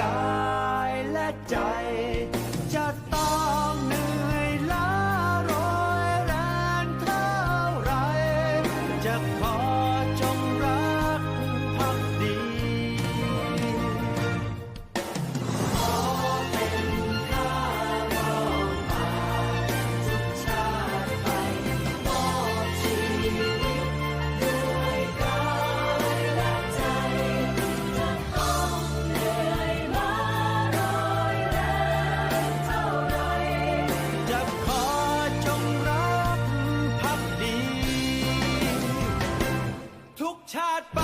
กายและใจ จะต้องเหนื่อยล้าร้อยแรงเท่าไรจะขอ ทุกชาติไป